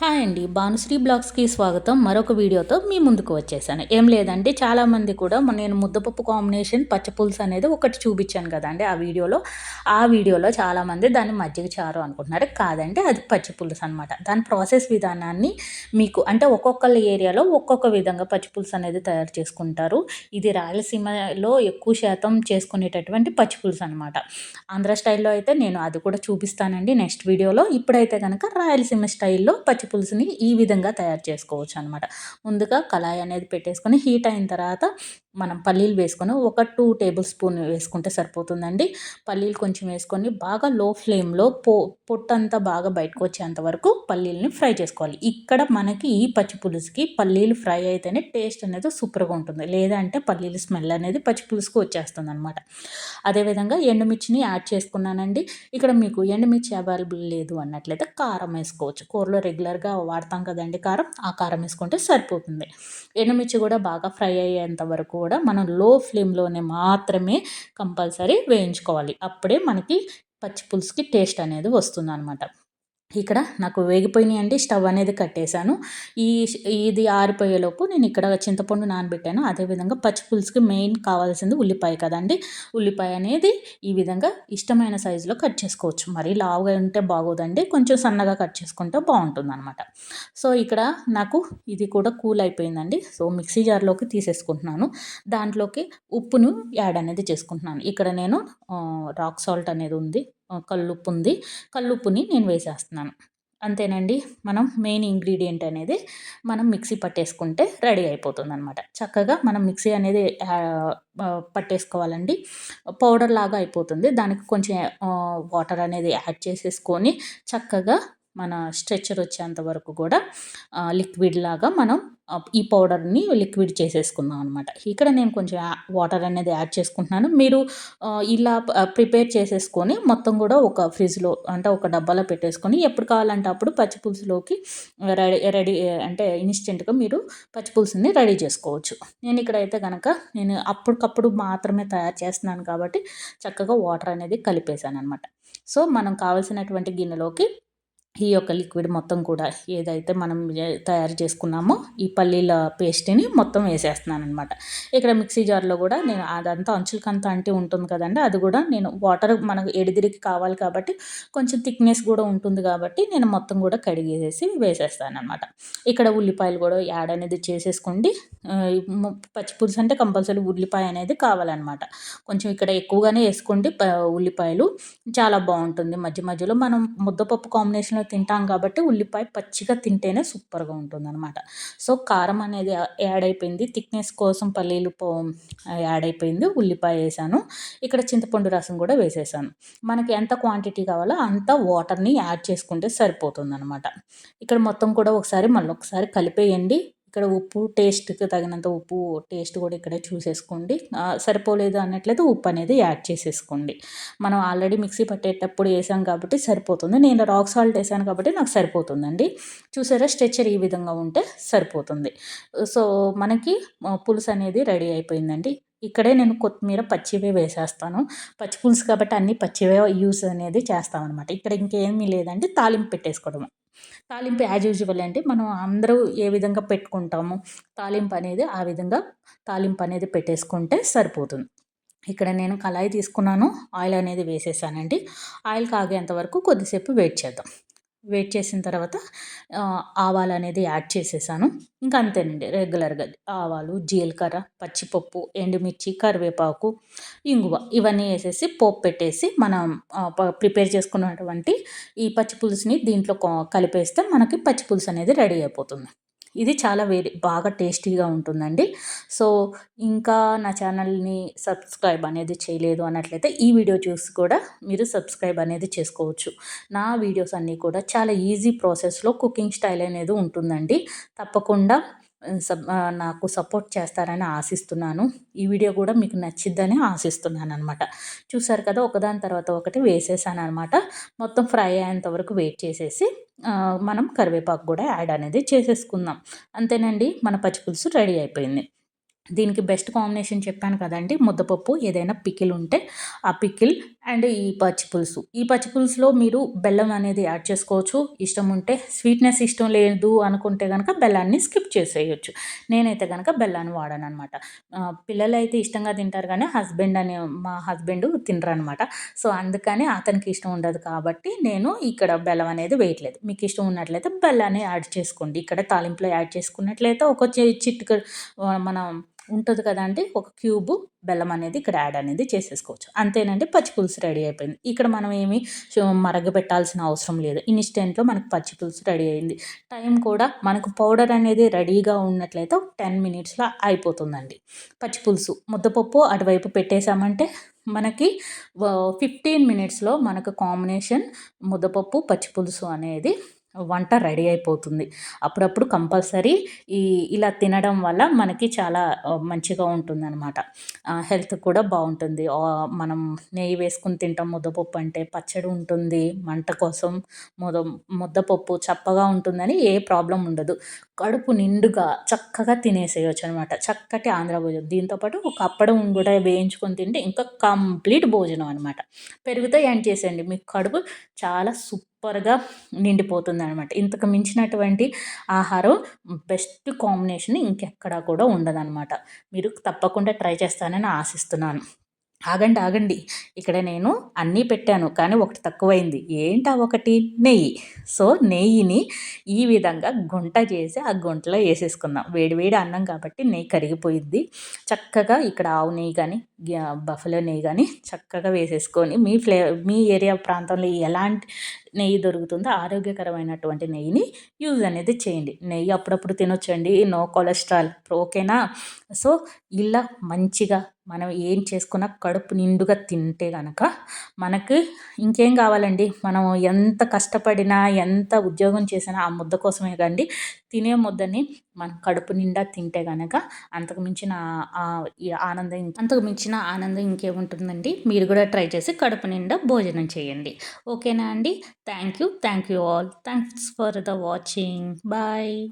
Hi అండి. భానుశ్రీ బ్లాగ్స్కి స్వాగతం. మరొక వీడియోతో మీ ముందుకు వచ్చేసాను. ఏం లేదండి చాలామంది కూడా నేను ముద్దపప్పు కాంబినేషన్ పచ్చపులుసు అనేది ఒకటి చూపించాను కదండి ఆ వీడియోలో. ఆ వీడియోలో చాలామంది దాన్ని మజ్జిగ చారు అనుకుంటున్నారు. కాదండి అది పచ్చిపులుసు అనమాట దాని ప్రాసెస్ విధానాన్ని మీకు అంటే ఒక్కొక్క ఏరియాలో ఒక్కొక్క విధంగా పచ్చిపులుసు అనేది తయారు చేసుకుంటారు. ఇది రాయలసీమలో ఎక్కువ శాతం చేసుకునేటటువంటి పచ్చిపులుసు అనమాట ఆంధ్ర స్టైల్లో అయితే నేను అది కూడా చూపిస్తానండి నెక్స్ట్ వీడియోలో. ఇప్పుడైతే కనుక రాయలసీమ స్టైల్లో పచ్చి పులుసుని ఈ విధంగా తయారు చేసుకోవచ్చు అనమాట ముందుగా కళాయి అనేది పెట్టేసుకొని హీట్ అయిన తర్వాత మనం పల్లీలు వేసుకొని ఒక టూ టేబుల్ స్పూన్ వేసుకుంటే సరిపోతుందండి. పల్లీలు కొంచెం వేసుకొని బాగా లో ఫ్లేమ్లో పో పొట్టంతా బాగా బయటకు వచ్చేంత వరకు పల్లీలని ఫ్రై చేసుకోవాలి. ఇక్కడ మనకి ఈ పచ్చి పులుసుకి పల్లీలు ఫ్రై అయితేనే టేస్ట్ అనేది సూపర్గా ఉంటుంది. లేదంటే పల్లీలు స్మెల్ అనేది పచ్చి పులుసుకు వచ్చేస్తుంది అనమాట అదేవిధంగా ఎండుమిర్చిని యాడ్ చేసుకున్నానండి. ఇక్కడ మీకు ఎండుమిర్చి అవైలబుల్ లేదు అన్నట్లయితే కారం వేసుకోవచ్చు. కూరలో రెగ్యులర్గా వాడతాం కదండి కారం ఆ కారం వేసుకుంటే సరిపోతుంది. ఎండుమిర్చి కూడా బాగా ఫ్రై అయ్యేంత వరకు కూడా మనం లో ఫ్లేమ్లోనే మాత్రమే కంపల్సరీ వేయించుకోవాలి. అప్పుడే మనకి పచ్చి పులుసుకి టేస్ట్ అనేది వస్తుంది అనమాట ఇక్కడ నాకు వేగిపోయినాయి అండి. స్టవ్ అనేది కట్టేశాను. ఈ ఇది ఆరిపోయేలోపు నేను ఇక్కడ చింతపండు నానబెట్టాను. అదేవిధంగా పచ్చి పులుసుకి మెయిన్ కావాల్సింది ఉల్లిపాయ కదండి. ఉల్లిపాయ అనేది ఈ విధంగా ఇష్టమైన సైజులో కట్ చేసుకోవచ్చు. మరి లావుగా ఉంటే బాగోదండి. కొంచెం సన్నగా కట్ చేసుకుంటే బాగుంటుంది అనమాట సో ఇక్కడ నాకు ఇది కూడా కూల్ అయిపోయిందండి. సో మిక్సీ జార్లోకి తీసేసుకుంటున్నాను. దాంట్లోకి ఉప్పును యాడ్ అనేది చేసుకుంటున్నాను. ఇక్కడ నేను రాక్ సాల్ట్ అనేది ఉంది. కల్లుప్పు ఉంది కల్లుప్పుని నేను వేసేస్తున్నాను. అంతేనండి మనం మెయిన్ ఇంగ్రీడియంట్ అనేది మనం మిక్సీ పట్టేసుకుంటే రెడీ అయిపోతుంది అనమాట చక్కగా మనం మిక్సీ అనేది పట్టేసుకోవాలండి. పౌడర్ లాగా అయిపోతుంది. దానికి కొంచెం వాటర్ అనేది యాడ్ చేసేసుకొని చక్కగా మన స్ట్రెచ్చర్ వచ్చేంత వరకు కూడా లిక్విడ్ లాగా మనం ఈ పౌడర్ని లిక్విడ్ చేసేసుకుందాం అనమాట ఇక్కడ నేను కొంచెం వాటర్ అనేది యాడ్ చేసుకుంటున్నాను. మీరు ఇలా ప్రిపేర్ చేసేసుకొని మొత్తం కూడా ఒక ఫ్రిడ్జ్లో అంటే ఒక డబ్బాలో పెట్టేసుకొని ఎప్పుడు కావాలంటే అప్పుడు పచ్చి పులుసులోకి రెడీ రెడీ అంటే ఇన్స్టెంట్గా మీరు పచ్చి పులుసుని రెడీ చేసుకోవచ్చు. నేను ఇక్కడైతే కనుక నేను అప్పటికప్పుడు మాత్రమే తయారు చేస్తున్నాను కాబట్టి చక్కగా వాటర్ అనేది కలిపేశాను అనమాట సో మనం కావాల్సినటువంటి గిన్నెలోకి ఈ యొక్క లిక్విడ్ మొత్తం కూడా ఏదైతే మనం తయారు చేసుకున్నామో ఈ పల్లీల పేస్ట్ని మొత్తం వేసేస్తున్నాను అనమాట ఇక్కడ మిక్సీ జార్లో కూడా నేను అదంతా అంచులకంత అంటే ఉంటుంది కదండి అది కూడా నేను వాటర్ మనకు ఎడిదిరికి కావాలి కాబట్టి కొంచెం థిక్నెస్ కూడా ఉంటుంది కాబట్టి నేను మొత్తం కూడా కడిగేసేసి వేసేస్తాను అనమాట ఇక్కడ ఉల్లిపాయలు కూడా యాడ్ అనేది చేసేసుకోండి. పచ్చిపులుసు అంటే కంపల్సరీ ఉల్లిపాయ అనేది కావాలన్నమాట. కొంచెం ఇక్కడ ఎక్కువగానే వేసుకోండి ఉల్లిపాయలు. చాలా బాగుంటుంది. మధ్య మధ్యలో మనం ముద్దపప్పు కాంబినేషన్లో తింటాం కాబట్టి ఉల్లిపాయ పచ్చిగా తింటేనే సూపర్గా ఉంటుంది అనమాట సో కారం అనేది యాడ్ అయిపోయింది. థిక్నెస్ కోసం పల్లీలు యాడ్ అయిపోయింది. ఉల్లిపాయ వేసాను. ఇక్కడ చింతపండు రసం కూడా వేసేసాను. మనకి ఎంత క్వాంటిటీ కావాలో అంత వాటర్ని యాడ్ చేసుకుంటే సరిపోతుంది అనమాట ఇక్కడ మొత్తం కూడా ఒకసారి మళ్ళీ ఒకసారి కలిపేయండి. ఇక్కడ ఉప్పు టేస్ట్కి తగినంత ఉప్పు టేస్ట్ కూడా ఇక్కడ చూసేసుకోండి. సరిపోలేదు అన్నట్లయితే ఉప్పు అనేది యాడ్ చేసేసుకోండి. మనం ఆల్రెడీ మిక్సీ పట్టేటప్పుడు వేసాం కాబట్టి సరిపోతుంది. నేను రాక్ సాల్ట్ వేసాను కాబట్టి నాకు సరిపోతుందండి. చూసారా? స్ట్రెచ్చర్ ఈ విధంగా ఉంటే సరిపోతుంది. సో మనకి పులుసు అనేది రెడీ అయిపోయిందండి. ఇక్కడే నేను కొత్తిమీర పచ్చివే వేసేస్తాను. పచ్చి పులుసు కాబట్టి అన్ని పచ్చివే యూస్ అనేది చేస్తామన్నమాట. ఇక్కడ ఇంకేమీ లేదండి. తాలింపు పెట్టేసుకోవడం తాలింపు యాజ్ యూజువల్ అంటే మనం అందరూ ఏ విధంగా పెట్టుకుంటాము తాలింపు అనేది ఆ విధంగా తాలింపు అనేది పెట్టేసుకుంటే సరిపోతుంది. ఇక్కడ నేను కళాయి తీసుకున్నాను ఆయిల్ అనేది వేసేసానండి. ఆయిల్ కాగేంత వరకు కొద్దిసేపు వెయిట్ చేద్దాం. వెయిట్ చేసిన తర్వాత ఆవాలు అనేది యాడ్ చేసేసాను. ఇంకా అంతేనండి రెగ్యులర్గా ఆవాలు జీలకర్ర పచ్చిపప్పు ఎండుమిర్చి కరివేపాకు ఇంగువ ఇవన్నీ వేసేసి పోపు పెట్టేసి మనం ప్రిపేర్ చేసుకున్నటువంటి ఈ పచ్చి పులుసుని దీంట్లో కలిపేస్తే మనకి పచ్చి పులుసు అనేది రెడీ అయిపోతుంది. ఇది చాలా వేరే బాగా టేస్టీగా ఉంటుందండి. సో ఇంకా నా ఛానల్ని సబ్స్క్రైబ్ అనేది చేయలేదు అన్నట్లయితే ఈ వీడియో చూసి కూడా మీరు సబ్స్క్రైబ్ అనేది చేసుకోవచ్చు. నా వీడియోస్ అన్నీ కూడా చాలా ఈజీ ప్రాసెస్లో కుకింగ్ స్టైల్ అనేది ఉంటుందండి. తప్పకుండా నాకు సపోర్ట్ చేస్తారని ఆశిస్తున్నాను. ఈ వీడియో కూడా మీకు నచ్చిద్దని ఆశిస్తున్నాను అనమాట చూసారు కదా ఒకదాని తర్వాత ఒకటి వేసేసాను అనమాట మొత్తం ఫ్రై అయ్యేంత వరకు వెయిట్ చేసేసి మనం కరివేపాకు కూడా యాడ్ అనేది చేసేసుకుందాం. అంతేనండి మన పచ్చిపులుసు రెడీ అయిపోయింది. దీనికి బెస్ట్ కాంబినేషన్ చెప్పాను కదండి ముద్దపప్పు ఏదైనా పికిల్ ఉంటే ఆ పికిల్ అండ్ ఈ పచ్చి పులుసు. ఈ పచ్చి పులుసులో మీరు బెల్లం అనేది యాడ్ చేసుకోవచ్చు. ఇష్టం ఉంటే స్వీట్నెస్ ఇష్టం లేదు అనుకుంటే కనుక బెల్లాన్ని స్కిప్ చేసేయచ్చు. నేనైతే కనుక బెల్లాన్ని వాడాను అనమాట పిల్లలు అయితే ఇష్టంగా తింటారు కానీ హస్బెండ్ అనే మా హస్బెండ్ తినరు అనమాట సో అందుకని అతనికి ఇష్టం ఉండదు కాబట్టి నేను ఇక్కడ బెల్లం అనేది వేయట్లేదు. మీకు ఇష్టం ఉన్నట్లయితే బెల్లాన్ని యాడ్ చేసుకోండి. ఇక్కడ తాలింపులో యాడ్ చేసుకున్నట్లయితే ఒక చిట్టుక మనం ఉంటుంది కదండి ఒక క్యూబు బెల్లం అనేది ఇక్కడ యాడ్ అనేది చేసేసుకోవచ్చు. అంతేనండి పచ్చి పులుసు రెడీ అయిపోయింది. ఇక్కడ మనం ఏమి మరగబెట్టాల్సిన అవసరం లేదు. ఇన్స్టెంట్లో మనకు పచ్చి పులుసు రెడీ అయింది. టైం కూడా మనకు పౌడర్ అనేది రెడీగా ఉన్నట్లయితే టెన్ మినిట్స్లో అయిపోతుందండి. పచ్చి పులుసు ముద్దపప్పు అటువైపు పెట్టేశామంటే మనకి ఫిఫ్టీన్ మినిట్స్లో మనకు కాంబినేషన్ ముద్దపప్పు పచ్చి పులుసు అనేది వంట రెడీ అయిపోతుంది. అప్పుడప్పుడు కంపల్సరీ ఈ ఇలా తినడం వల్ల మనకి చాలా మంచిగా ఉంటుందన్నమాట. హెల్త్ కూడా బాగుంటుంది. మనం నెయ్యి వేసుకుని తింటాం. ముద్దపప్పు అంటే పచ్చడి ఉంటుంది. మంట కోసం ముద ముద్దపప్పు చప్పగా ఉంటుందని ఏ ప్రాబ్లం ఉండదు. కడుపు నిండుగా చక్కగా తినేసేయచ్చు అనమాట చక్కటి ఆంధ్ర భోజనం. దీంతోపాటు ఒక అప్పడం కూడా వేయించుకొని తింటే ఇంకా కంప్లీట్ భోజనం అనమాట పెరుగుతో ఏం చేసేయండి. మీకు కడుపు చాలా సూపర్గా నిండిపోతుంది అనమాట ఇంతకు మించినటువంటి ఆహారం బెస్ట్ కాంబినేషన్ ఇంకెక్కడా కూడా ఉండదన్నమాట. మీరు తప్పకుండా ట్రై చేస్తానని ఆశిస్తున్నాను. ఆగండి ఆగండి. ఇక్కడ నేను అన్నీ పెట్టాను కానీ ఒకటి తక్కువైంది. ఏంటి ఒకటి? నెయ్యి. సో నెయ్యిని ఈ విధంగా గుంట చేసి ఆ గుంటలో వేసేసుకుందాం వేడివేడి అన్నం కాబట్టి నెయ్యి కరిగిపోయింది. చక్కగా ఇక్కడ ఆవు నెయ్యి కానీ బఫలో నెయ్యి కానీ చక్కగా వేసేసుకొని మీ ఫ్లే మీ ఏరియా ప్రాంతంలో ఎలాంటి నెయ్యి దొరుకుతుందో. ఆరోగ్యకరమైనటువంటి నెయ్యిని యూజ్ అనేది చేయండి. నెయ్యి అప్పుడప్పుడు తినొచ్చండి. No cholesterol. ఓకేనా? సో ఇలా మంచిగా మనం ఏం చేసుకున్నా కడుపు నిండుగా తింటే కనుక మనకి ఇంకేం కావాలండి? మనం ఎంత కష్టపడినా ఎంత ఉద్యోగం చేసినా ఆ ముద్ద కోసమే కండి. తినే ముద్దని మనం కడుపు నిండా తింటే కనుక అంతకు మించిన ఆనందం అంతకు మించిన ఆనందం ఇంకేముంటుందండి? మీరు కూడా ట్రై చేసి కడుపు నిండా భోజనం చేయండి. ఓకేనా అండి? Thank you. Thank you all. Thanks for the watching. Bye.